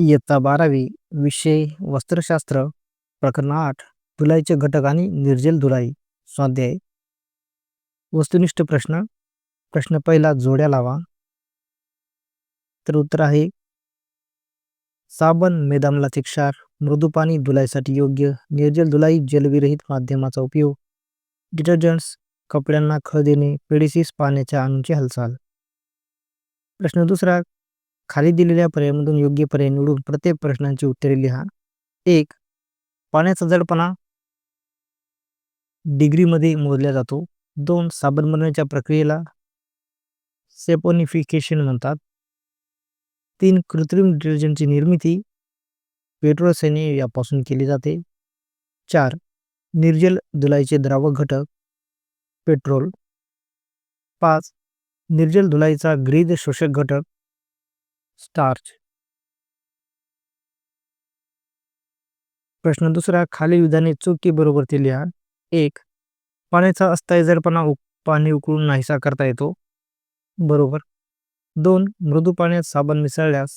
इयत्ता बारावी विषय वस्त्रशास्त्र प्रकरण आठ धुलाईचे घटक आणि निर्जल धुलाई स्वाध्याय. वस्तुनिष्ठ प्रश्न. प्रश्न पहिला जोड्या लावा. तर उत्तर आहे साबण मेदामलाचे क्षार मृदू पाणी धुलाईसाठी योग्य निर्जल धुलाई जलविरहित माध्यमाचा उपयोग. डिटर्जंट्स कपड्यांना खळ देणे पेडिसिस पाण्याच्या अणूंची हालचाल. प्रश्न दुसरा खाली दिलेल्या पर्यायांमधून योग्य पर्याय निवडून प्रत्येक प्रश्नांची उत्तरे लिहा. एक पाण्याचा जडपणा डिग्रीमध्ये मोजला जातो. दोन साबण बनवण्याच्या प्रक्रियेला सेपोनिफिकेशन म्हणतात. तीन कृत्रिम डिटर्जंटची निर्मिती पेट्रोसेने यापासून केली जाते. चार निर्जल धुलाईचे द्रावक घटक पेट्रोल. पाच निर्जल धुलाईचा ग्रीद शोषक घटक स्टार्च. प्रश्न दुसरा खालील विधाने चुकी बरोबर ते लिहा. एक पाण्याचा अस्थायी जडपणा पाणी उकळून नाहीसा करता येतो. बरोबर. दोन मृदू पाण्यात साबण मिसळल्यास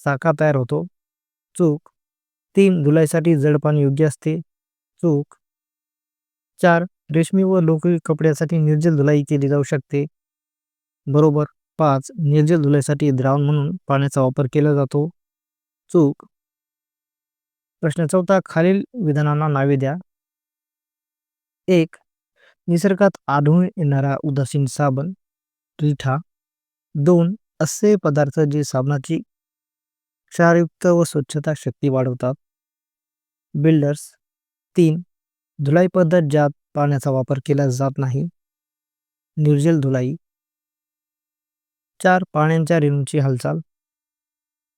साखा तयार होतो. चूक. तीन धुलाईसाठी जड पाणी योग्य असते. चूक. चार रेशमी व लोकरी कपड्यासाठी निर्जल धुलाई केली जाऊ शकते. बरोबर. पाच निर्जल धुलाईसाठी द्रावण म्हणून पाण्याचा वापर केला जातो. चूक. प्रश्न चौथा खालील विधानांना नावे द्या. एक निसर्गात आढळून येणारा उदासीन साबण. रिठा दोन असे पदार्थ जे साबणाची क्षारयुक्त व स्वच्छता शक्ती वाढवतात. बिल्डर्स. तीन धुलाई पद्धत ज्यात पाण्याचा वापर केला जात नाही. निर्जल धुलाई. चार पाण्याच्या रेणूची हालचाल.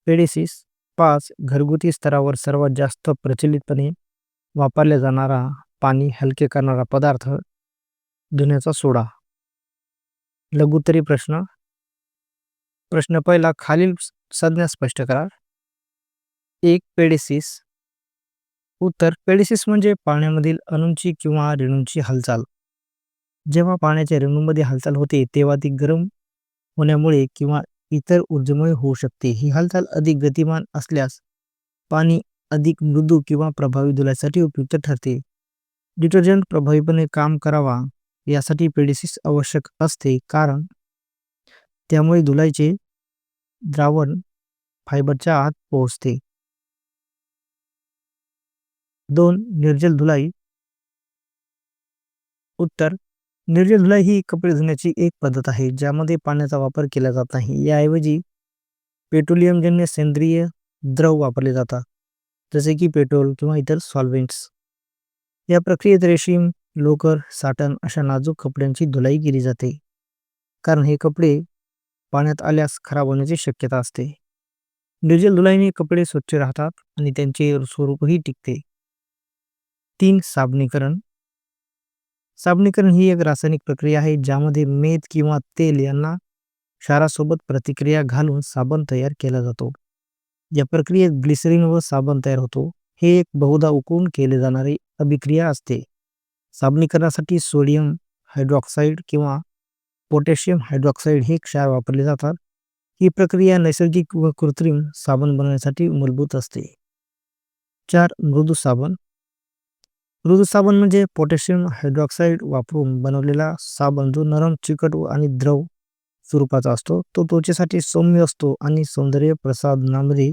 पेडेसिस पाच घरगुती स्तरावर सर्वात जास्त प्रचलितपणे वापरला जाणारा पाणी हलके करणारा पदार्थ धुण्याचा सोडा. लघुतरी प्रश्न. प्रश्न पहिला खालील संज्ञा स्पष्ट करा. एक पेडेसिस. उत्तर पेडेसिस म्हणजे पाण्यामधील अणूंची किंवा रेणूंची हालचाल. जेव्हा पाण्याच्या रेणूंमध्ये हालचाल होते तेव्हा ती गरम होण्यामुळे किंवा इतर ऊर्जेमुळे होऊ शकते. ही हालचाल अधिक गतिमान असल्यास पाणी अधिक मृदू किंवा प्रभावी धुलाईसाठी उपयुक्त ठरते. डिटर्जंट प्रभावीपणे काम करावा यासाठी पेडिसिस आवश्यक असते कारण त्यामुळे धुलाईचे द्रावण फायबरच्या आत पोहोचते. दोन निर्जल धुलाई उत्तर निर्जल धुलाई ही कपडे धुण्याची एक पद्धत आहे ज्यामध्ये पाण्याचा वापर केला जात नाही. याऐवजी पेट्रोलियमजन्य सेंद्रिय द्रव वापरले जातात जसे की पेट्रोल किंवा इतर सॉल्वेंट्स या प्रक्रियेत रेशीम लोकर साटन अशा नाजूक कपड्यांची धुलाई केली जाते कारण हे कपडे पाण्यात आल्यास खराब होण्याची शक्यता असते. निर्जल धुलाईने कपडे स्वच्छ राहतात आणि त्यांचे स्वरूपही टिकते. तीन साबणीकरण साबणीकरण ही एक रासायनिक प्रक्रिया आहे ज्यामध्ये मेद किंवा तेल यांना क्षारासोबत प्रतिक्रिया घालून साबण तयार केला जातो. या प्रक्रियेत ग्लिसरीन व साबण तयार होतो. हे एक बहुधा उकळून केले जाणारी अभिक्रिया असते. साबणीकरणासाठी सोडियम हायड्रॉक्साईड किंवा पोटॅशियम हायड्रॉक्साईड हे क्षार वापरले जातात. ही प्रक्रिया नैसर्गिक व कृत्रिम साबण बनवण्यासाठी मूलभूत असते. चार मृदू साबण. मृदू साबण म्हणजे पोटॅशियम हायड्रॉक्साईड वापरून बनवलेला साबण जो नरम चिकट आणि द्रव स्वरूपाचा असतो. तो त्वचेसाठी सौम्य असतो आणि सौंदर्य प्रसाधनामध्ये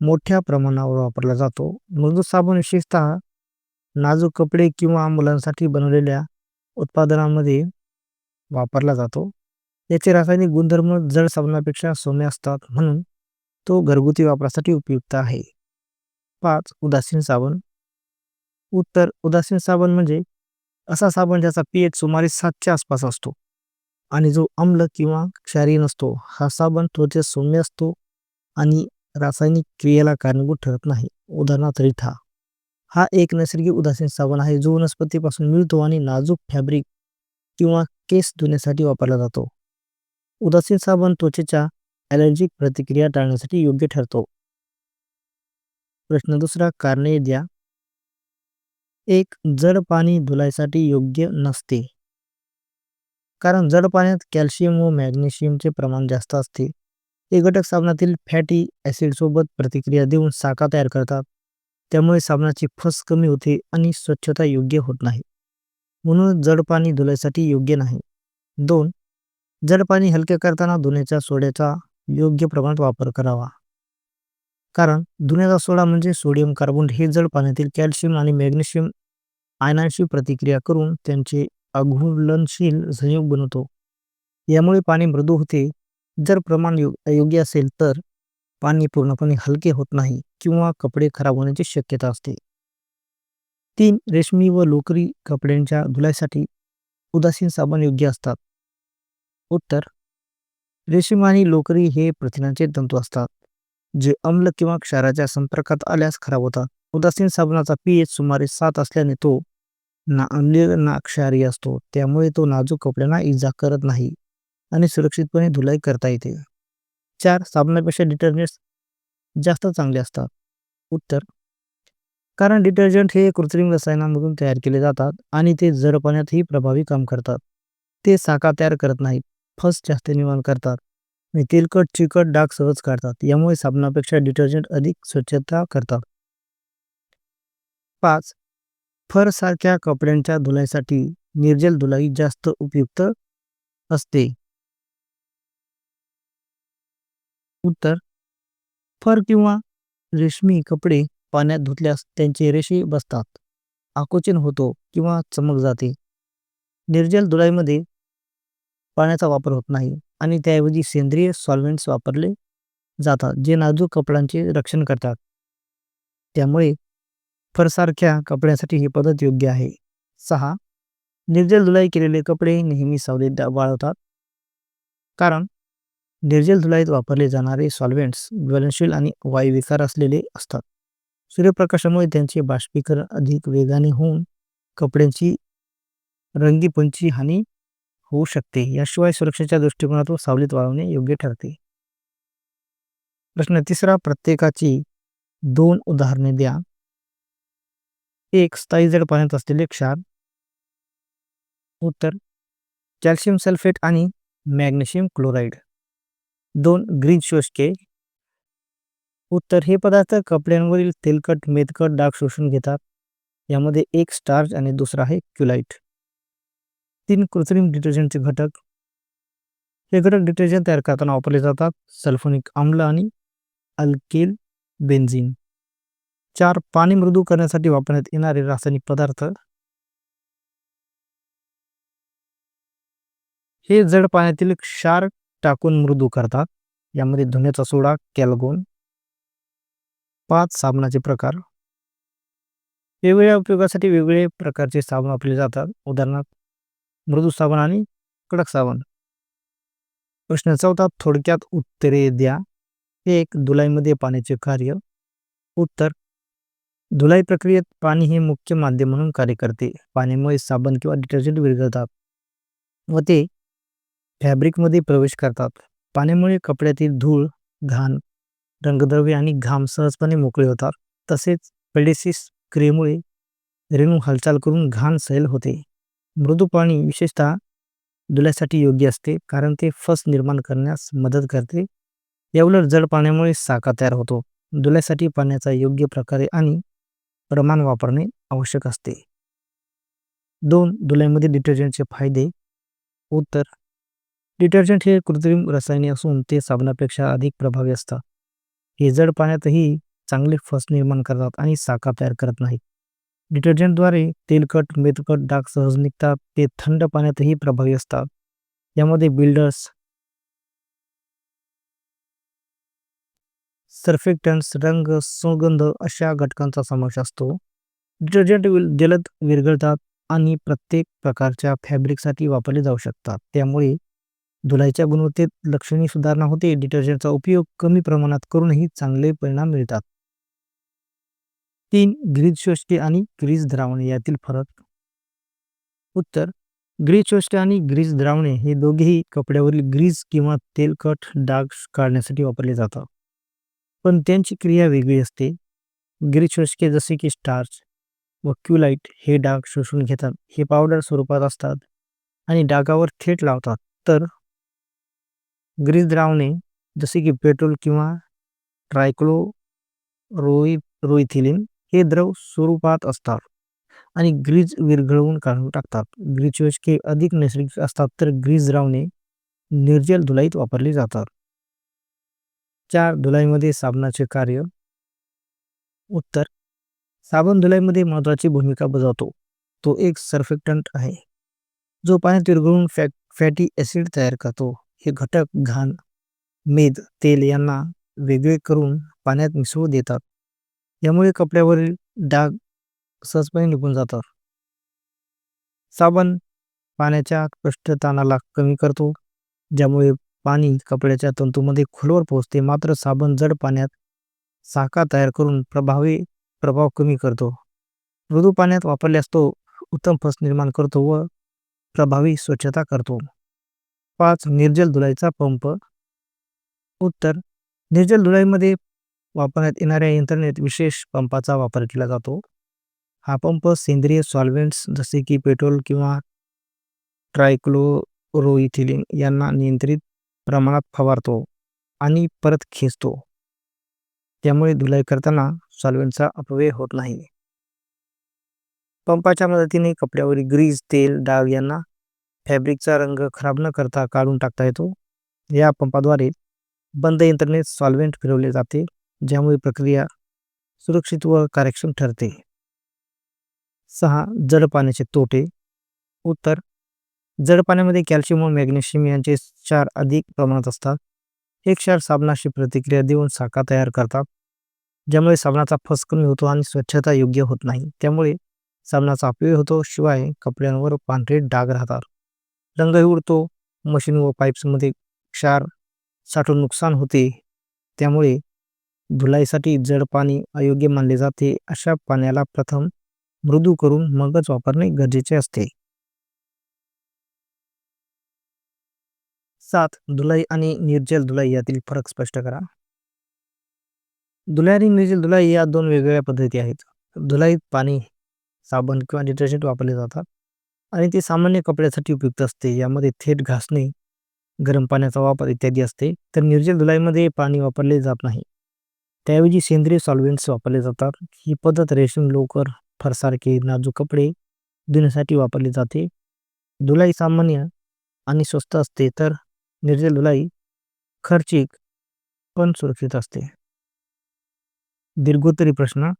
मोठ्या प्रमाणावर वापरला जातो. मृदू साबण विशेषतः नाजूक कपडे किंवा मुलांसाठी बनवलेल्या उत्पादनामध्ये वापरला जातो. याचे रासायनिक गुणधर्म जड साबणापेक्षा सौम्य असतात म्हणून तो घरगुती वापरासाठी उपयुक्त आहे. पाच उदासीन साबण. उत्तर उदासीन साबण म्हणजे असा साबण ज्याचा पीएच सुमारे सातच्या आसपास असतो. आणि जो आम्ल किंवा क्षारी नसतो हा साबण त्वचेत सौम्य असतो आणि रासायनिक क्रियेला कारणीभूत ठरत नाही. उदाहरणार्थ रिठा. हा एक नैसर्गिक उदासीन साबण आहे जो वनस्पतीपासून मिळतो आणि नाजूक फॅब्रिक किंवा केस धुण्यासाठी वापरला जातो. उदासीन साबण त्वचेच्या ॲलर्जिक प्रतिक्रिया टाळण्यासाठी योग्य ठरतो. प्रश्न दुसरा कारणे द्या. एक जड पाणी धुलायसाठी योग्य नसते. कारण जड पाण्यात कॅल्शियम व मॅग्नेशियमचे प्रमाण जास्त असते. हे घटक साबणातील फॅटी ॲसिडसोबत प्रतिक्रिया देऊन साखा तयार करतात. त्यामुळे साबणाची फस कमी होते आणि स्वच्छता योग्य होत नाही. म्हणून जड पाणी धुण्यासाठी योग्य नाही. दोन जड पाणी हलके करताना धुण्याच्या सोड्याचा योग्य प्रमाणात वापर करावा. कारण धुण्याचा सोडा म्हणजे सोडियम कार्बोनेट हे जड पाण्यातील कॅल्शियम आणि मॅग्नेशियम आयनांशी प्रतिक्रिया करून त्यांचे अघुलनशील संयोग बनवतो. यामुळे पाणी मृदू होते. जर प्रमाण योग्य असेल तर पाणी पूर्णपणे हलके होत नाही किंवा कपडे खराब होण्याची शक्यता असते. तीन रेशमी व लोकरी कपड्यांच्या धुलाईसाठी उदासीन साबण योग्य असतात. उत्तर रेशीम आणि लोकरी हे प्रथिनांचे तंतू असतात. जे अम्ल किंवा क्षाराच्या संपर्कात आल्यास खराब होतात. उदासीन साबणाचा पीएच सुमारे सात असल्याने तो ना अम्लीय ना क्षारी असतो. त्यामुळे तो नाजूक कपड्यांना इजा करत नाही आणि सुरक्षितपणे धुलाई करता येते. चार साबणापेक्षा डिटर्जंट्स जास्त चांगले असतात. उत्तर कारण डिटर्जंट हे कृत्रिम रसायनांमधून तयार केले जातात आणि ते जड पाण्यातही प्रभावी काम करतात. ते साका तयार करत नाहीत फस जास्त निर्माण करतात. आणि तेलकट चिकट डाग सहज काढतात. यामुळे साबणापेक्षा डिटर्जंट अधिक स्वच्छता करतात. पाच फर सारख्या कपड्यांच्या धुलाईसाठी निर्जल धुलाई जास्त उपयुक्त असते. उत्तर फर किंवा रेशमी कपडे पाण्यात धुतल्यास त्यांचे रेषे बसतात. आकोचन होतो किंवा चमक जाते. निर्जल धुलाईमध्ये पाण्याचा वापर होत नाही. आणि त्याऐवजी सेंद्रिय सॉल्व्हेंट्स वापरले जातात जे नाजूक कपड्यांचे रक्षण करतात. त्यामुळे फरसारख्या कपड्यांसाठी ही पद्धत योग्य आहे. सहा निर्जल धुलाई केलेले कपडे नेहमी सावलीत वाळवतात. कारण निर्जल धुलाईत वापरले जाणारे सॉल्व्हेंट्स ज्वलनशील आणि वायुविकार असलेले असतात. सूर्यप्रकाशामुळे त्यांचे बाष्पीकरण अधिक वेगाने होऊन कपड्यांची रंगीपंची हानी होऊ शकते. याशिवाय सुरक्षेच्या दृष्टिकोनातून सावलीत वाळवणे योग्य ठरते. प्रश्न तिसरा प्रत्येकाची दोन उदाहरणे द्या. एक स्थायी जड पाण्यात असलेले क्षार. उत्तर कॅल्शियम सल्फेट आणि मॅग्नेशियम क्लोराईड. दोन ग्रीन शोषके. उत्तर हे पदार्थ कपड्यांवरील तेलकट मेदकट डाग शोषून घेतात. यामध्ये एक स्टार्च आणि दुसरा आहे क्युलाइट. तीन कृत्रिम डिटर्जंटचे घटक. हे घटक डिटर्जंट तयार करताना वापरले जातात सल्फोनिक आम्ल आणि अल्किल बेन्झिन. चार पाणी मृदू करण्यासाठी वापरण्यात येणारे रासायनिक पदार्थ. हे जड पाण्यातील क्षार टाकून मृदू करतात. यामध्ये धुण्याचा सोडा कॅल्गोन. पाच साबणाचे प्रकार. वेगवेगळ्या उपयोगासाठी वेगवेगळे प्रकारचे साबण वापरले जातात. उदाहरणार्थ मृदू साबण आणि कडक साबण. प्रश्न चौथा थोडक्यात उत्तरे द्या. एक धुलाईमध्ये पाण्याचे कार्य. उत्तर धुलाई प्रक्रियेत पाणी हे मुख्य माध्यम म्हणून कार्य करते. पाण्यामुळे साबण किंवा डिटर्जंट विरघळतात व ते फॅब्रिकमध्ये प्रवेश करतात. पाण्यामुळे कपड्यातील धूळ घाण रंगद्रव्य आणि घाम सहजपणे मोकळे होतात. तसेच पेडेसिस क्रियेमुळे रेणू हालचाल करून घाण सैल होते. मृदू पाणी विशेषतः धुल्यासाठी योग्य असते कारण ते फस निर्माण करण्यास मदत करते. याउलट जड पाण्यामुळे साका तयार होतो. धुल्यासाठी पाण्याचा योग्य प्रकारे आणि प्रमाण वापरणे आवश्यक असते. दोन धुल्यामध्ये डिटर्जंटचे फायदे. उत्तर डिटर्जंट हे कृत्रिम रसायने असून ते साबणापेक्षा अधिक प्रभावी असतात. हे जड पाण्यातही चांगले फस निर्माण करतात आणि साका तयार करत नाहीत. डिटर्जंटद्वारे तेलकट मेदकट डाग सहज निघतात ते थंड पाण्यातही प्रभावी असतात. यामध्ये बिल्डर्स सर्फेक्टन्स रंग सुगंध अशा घटकांचा समावेश असतो. डिटर्जंट जलद विरघळतात आणि प्रत्येक प्रकारच्या फॅब्रिकसाठी वापरले जाऊ शकतात. त्यामुळे धुलाईच्या गुणवत्तेत लक्षणीय सुधारणा होते. डिटर्जंटचा उपयोग कमी प्रमाणात करूनही चांगले परिणाम मिळतात. तीन ग्रीज शोषके आणि ग्रीज द्रावणे यातील फरक. उत्तर ग्रीज शोषके आणि ग्रीज द्रावणे हे दोघेही कपड्यावरील ग्रीज किंवा तेलकट डाग काढण्यासाठी वापरले जातात. पण त्यांची क्रिया वेगळी असते. ग्रीज शोषके जसे की स्टार्च व क्युलाइट हे डाग शोषून घेतात. हे पावडर स्वरूपात असतात आणि डागावर थेट लावतात. तर ग्रीज द्रावणे जसे की पेट्रोल किंवा ट्रायक्लो रोई रोइथिलीन हे द्रव स्वरूपात असतात आणि ग्रीज विरघळवून काढून टाकतात. ग्रीजचे अधिक नैसर्गिक असतात तर ग्रीज द्रावणे निर्जल धुलाईत वापरली जातात. चार धुलाईमध्ये साबणाचे कार्य. उत्तर साबण धुलाईमध्ये महत्वाची भूमिका बजावतो. तो एक सर्फेक्टंट आहे. जो पाण्यात विरघळून फॅ फॅटी ॲसिड तयार करतो. हे घटक घाण मेद तेल यांना वेगळे करून पाण्यात मिसळू देतात. यामुळे कपड्यावरील डाग सहजपणे निघून जातात. साबण पाण्याच्या कष्टताणाला कमी करतो ज्यामुळे पाणी कपड्याच्या तंतूमध्ये खोलवर पोहोचते. मात्र साबण जड पाण्यात साका तयार करून प्रभावी प्रभाव कमी करतो. मृदू पाण्यात वापरल्यास तो उत्तम फस निर्माण करतो व प्रभावी स्वच्छता करतो. पाच निर्जल धुलाईचा पंप. उत्तर निर्जल धुलाईमध्ये वापरण्यात येणाऱ्या यंत्रणेत विशेष पंपाचा वापर केला जातो. हा पंप सेंद्रिय सॉल्वेंट्स जसे की पेट्रोल किंवा ट्रायक्लोरोइथिलिन यांना नियंत्रित प्रमाणात फवारतो आणि परत खेचतो. त्यामुळे धुलाई करताना सॉल्वेंटचा अपव्यय होत नाही. पंपाच्या मदतीने कपड्यावरील ग्रीज तेल डाग यांना फॅब्रिकचा रंग खराब न करता काढून टाकता येतो. या पंपाद्वारे बंद यंत्रणेत सॉल्वेंट फिरवले जाते. ज्यामुळे प्रक्रिया सुरक्षित व कार्यक्षम ठरते. सहा जड पाण्याचे तोटे. उत्तर जड पाण्यामध्ये कॅल्शियम व मॅग्नेशियम यांचे क्षार अधिक प्रमाणात असतात. हे क्षार साबणाशी प्रतिक्रिया देऊन साखा तयार करतात ज्यामुळे साबणाचा फस कमी होतो आणि स्वच्छता योग्य होत नाही. त्यामुळे साबणाचा अपव्यय होतो शिवाय कपड्यांवर पांढरे डाग राहतात. रंगही उडतो मशीन व पाईप्समध्ये क्षार साठून नुकसान होते. त्यामुळे धुलाईसाठी जड पाणी अयोग्य मानले जाते. अशा पाण्याला प्रथम मृदू करून मगच वापरणे गरजेचे असते. सात धुलाई आणि निर्जल धुलाई यातील फरक स्पष्ट करा. धुलाई आणि निर्जल धुलाई या दोन वेगवेगळ्या पद्धती आहेत. धुलाईत पाणी साबण किंवा डिटर्जंट वापरले जातात आणि ते सामान्य कपड्यासाठी उपयुक्त असते. यामध्ये थेट घासणे गरम पाण्याचा वापर इत्यादी असते. तर निर्जल धुलाईमध्ये पाणी वापरले जात नाही. त्याऐवजी सेंद्रिय सॉल्व्हेंट्स वापरले जातात. ही पद्धत रेशीम लोकर फरसारखे नाजूक कपडे धुण्यासाठी वापरली जाते. धुलाई सामान्य आणि स्वस्त असते तर निर्जल धुलाई खर्चिक पण सुरक्षित असते. दीर्घोत्तरी प्रश्न.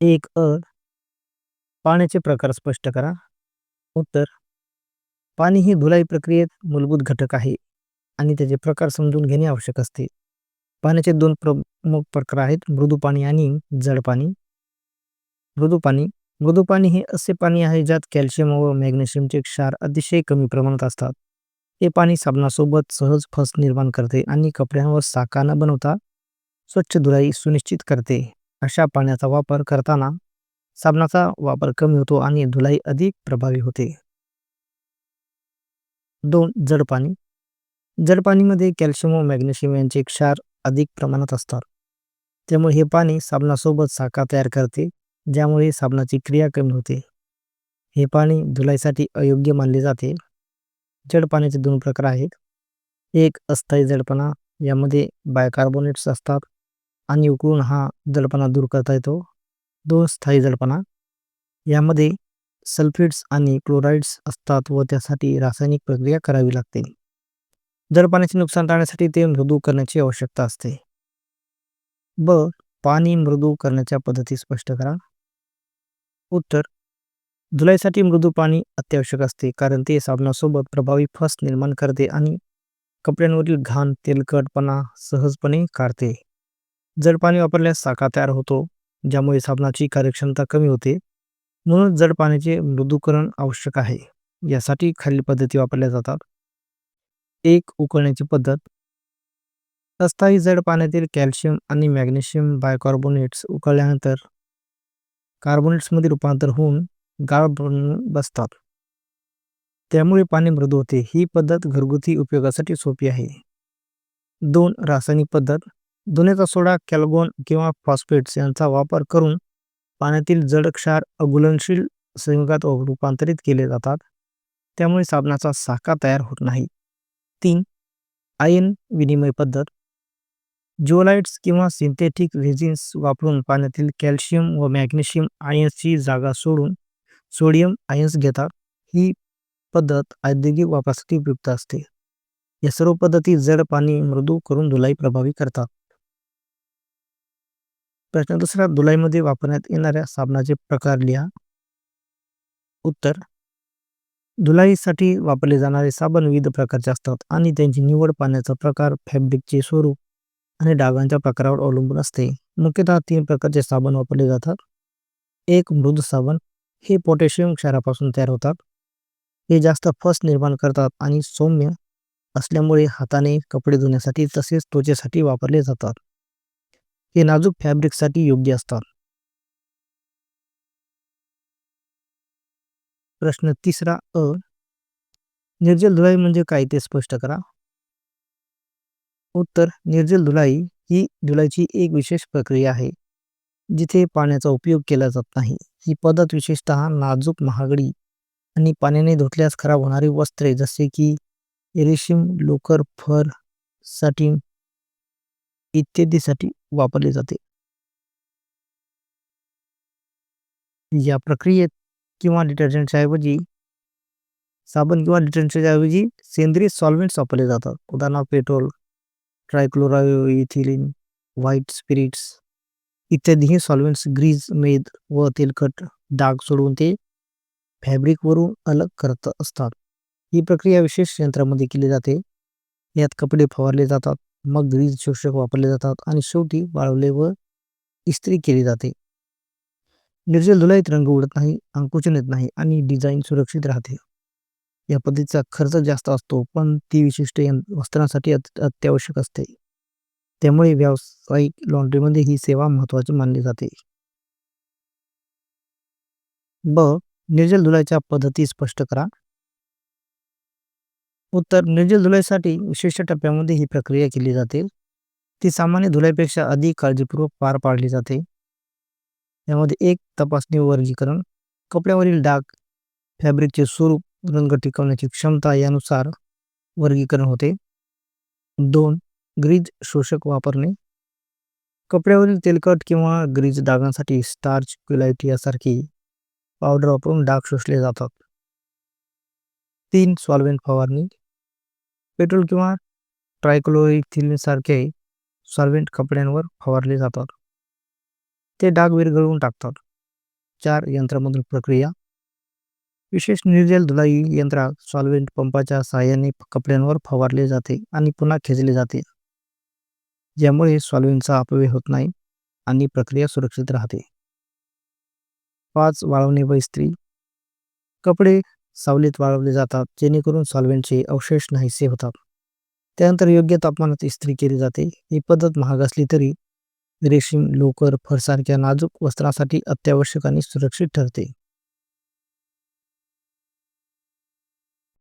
एक अ. पाण्याचे प्रकार स्पष्ट करा. उत्तर. पाणी ही धुलाई प्रक्रियेत मूलभूत घटक आहे आणि त्याचे प्रकार समजून घेणे आवश्यक असते. पाण्याचे दोन प्रमुख प्रकार आहेत मृदू पाणी आणि जड पाणी. मृदू पाणी मृदू पाणी हे असे पाणी आहे ज्यात कॅल्शियम व मॅग्नेशियमचे क्षार अतिशय कमी प्रमाणात असतात. हे पाणी साबणासोबत सहज फस निर्माण करते आणि कपड्यांवर साका न बनवता स्वच्छ धुलाई सुनिश्चित करते. अशा पाण्याचा वापर करताना साबणाचा वापर कमी होतो आणि धुलाई अधिक प्रभावी होते. दोन जड पाणी. जड पाणीमध्ये कॅल्शियम व मॅग्नेशियम यांचे क्षार अधिक प्रमाणात असतात. त्यामुळे हे पाणी साबणासोबत साका तयार करते ज्यामुळे साबणाची क्रिया कमी होते. हे पाणी धुलाईसाठी अयोग्य मानले जाते. जड पाण्याचे दोन प्रकार आहेत. एक अस्थायी जडपणा यामध्ये बायकार्बोनेट्स असतात आणि उकळून हा जडपणा दूर करता येतो. दोन स्थायी जडपणा यामध्ये सल्फेट्स आणि क्लोराइड्स असतात व त्यासाठी रासायनिक प्रक्रिया करावी लागते. जड पाण्याचे नुकसान टाळण्यासाठी ते मृदू करण्याची आवश्यकता असते. ब. पाणी मृदू करण्याच्या पद्धती स्पष्ट करा. उत्तर. धुलाईसाठी मृदू पाणी अत्यावश्यक असते कारण ते साबणासोबत प्रभावी फस निर्माण करते आणि कपड्यांवरील घाण तेलकटपणा सहजपणे काढते. जड पाणी वापरल्यास साखा तयार होतो ज्यामुळे साबणाची कार्यक्षमता कमी होते. म्हणून जड पाण्याचे मृदूकरण आवश्यक आहे. यासाठी खालील पद्धती वापरल्या जातात. एक उकळण्याची पद्धत. अस्थायी जड पाण्यातील कॅल्शियम आणि मॅग्नेशियम बायकार्बोनेट्स उकळल्यानंतर कार्बोनेट्समध्ये रूपांतर होऊन गाळ बनून बसतात. त्यामुळे पाणी मृदू होते. ही पद्धत घरगुती उपयोगासाठी सोपी आहे. दोन रासायनिक पद्धत. धुण्याचा सोडा कॅल्गोन किंवा फॉस्फेट्स यांचा वापर करून पाण्यातील जड क्षार अगुलनशील संयुगात रूपांतरित केले जातात. त्यामुळे साबणाचा साका तयार होत नाही. तीन आयन विनिमय पद्धत. जिओलाइट्स किंवा सिंथेटिक रेझिन्स वापरून पाण्यातील कॅल्शियम व मॅग्नेशियम आयन्सची जागा सोडून सोडियम आयन्स घेतात ही पद्धत औद्योगिक वापरासाठी उपयुक्त असते. या सर्व पद्धती जड पाणी मृदू करून धुलाई प्रभावी करतात. प्रश्न दुसरा धुलाईमध्ये वापरण्यात येणाऱ्या साबणाचे प्रकार लिहा. उत्तर धुलाईसाठी वापरले जाणारे साबण विविध प्रकारचे असतात आणि त्यांची निवड पाण्याचा प्रकार फॅब्रिकचे स्वरूप आणि डागांच्या प्रकारावर अवलंबून असते. मुख्यतः तीन प्रकारचे साबण वापरले जातात. एक मृद साबण हे पोटॅशियम क्षारापासून तयार होतात. हे जास्त फस निर्माण करतात आणि सौम्य असल्यामुळे हाताने कपडे धुण्यासाठी तसेच त्वचेसाठी वापरले जातात. हे नाजूक फॅब्रिकसाठी योग्य असतात. प्रश्न तिसरा अ. निर्जल धुलाई म्हणजे काय ते स्पष्ट करा. उत्तर निर्जल धुलाई ही धुलाईची एक विशेष प्रक्रिया आहे जिथे पाण्याचा उपयोग केला जात नाही. ही पद्धत विशेषतः नाजूक महागडी आणि पाण्याने धुतल्यास खराब होणारी वस्त्रे जसे की रेशीम लोकर फर साटिन इत्यादीसाठी वापरली जाते. या प्रक्रियेत किंवा डिटर्जंटच्या ऐवजी साबण किंवा डिटर्जंटच्या ऐवजी सेंद्रिय सॉल्व्हेंट्स वापरले जातात. उदाहरणार्थ पेट्रोल ट्रायक्लोराइथिलीन व्हाईट स्पिरिट्स इत्यादी हे सॉल्व्हेंट्स ग्रीज मेद व तेलकट डाग सोडून ते फॅब्रिकवरून अलग करत असतात. ही प्रक्रिया विशेष यंत्रामध्ये केली जाते. यात कपडे फवारले जातात मग ग्रीज शोषक वापरले जातात आणि शेवटी वाळवले व इस्त्री केली जाते. निर्जल धुलाईत रंग उडत नाही अंकुचन येत नाही आणि डिझाईन सुरक्षित राहते. या पद्धतीचा खर्च जास्त असतो पण ती विशिष्ट वस्त्रांसाठी अत्यावश्यक असते. त्यामुळे व्यावसायिक लॉन्ड्रीमध्ये ही सेवा महत्त्वाची मानली जाते. ब. निर्जल धुलाईच्या पद्धती स्पष्ट करा. उत्तर. निर्जल धुलाईसाठी विशिष्ट टप्प्यामध्ये ही प्रक्रिया केली जाते. ती सामान्य धुलाईपेक्षा अधिक काळजीपूर्वक पार पाडली जाते. यामध्ये एक तपासणी वर्गीकरण कपड्यावरील डाग फॅब्रिकचे स्वरूप रंग टिकवण्याची क्षमता यानुसार वर्गीकरण होते. दोन ग्रीज शोषक वापरणे. कपड्यावरील तेलकट किंवा ग्रीज डागांसाठी स्टार्च क्युलायटी यासारखी पावडर वापरून डाग शोषले जातात. तीन सॉल्वेंट फवारणी. पेट्रोल किंवा ट्रायक्लोरिथिलीन सारखे कपड्यांवर फवारले जातात. ते डाग विरघळवून टाकतात. चार यंत्रामधून प्रक्रिया. विशेष निर्जल धुलाई यंत्रात सॉल्व्हेंट पंपाच्या सहाय्याने कपड्यांवर फवारले जाते आणि पुन्हा खेचले जाते. ज्यामुळे सॉल्व्हेंटचा अपव्यय होत नाही आणि प्रक्रिया सुरक्षित राहते. पाच वाळवणे व इस्त्री. कपडे सावलीत वाळवले जातात जेणेकरून सॉल्व्हेंटचे अवशेष नाहीसे होतात. त्यानंतर योग्य तापमानात इस्त्री केली जाते. ही पद्धत महाग असली तरी रेशीम लोकर फरसारख्या नाजूक वस्त्रांसाठी अत्यावश्यक आणि सुरक्षित ठरते.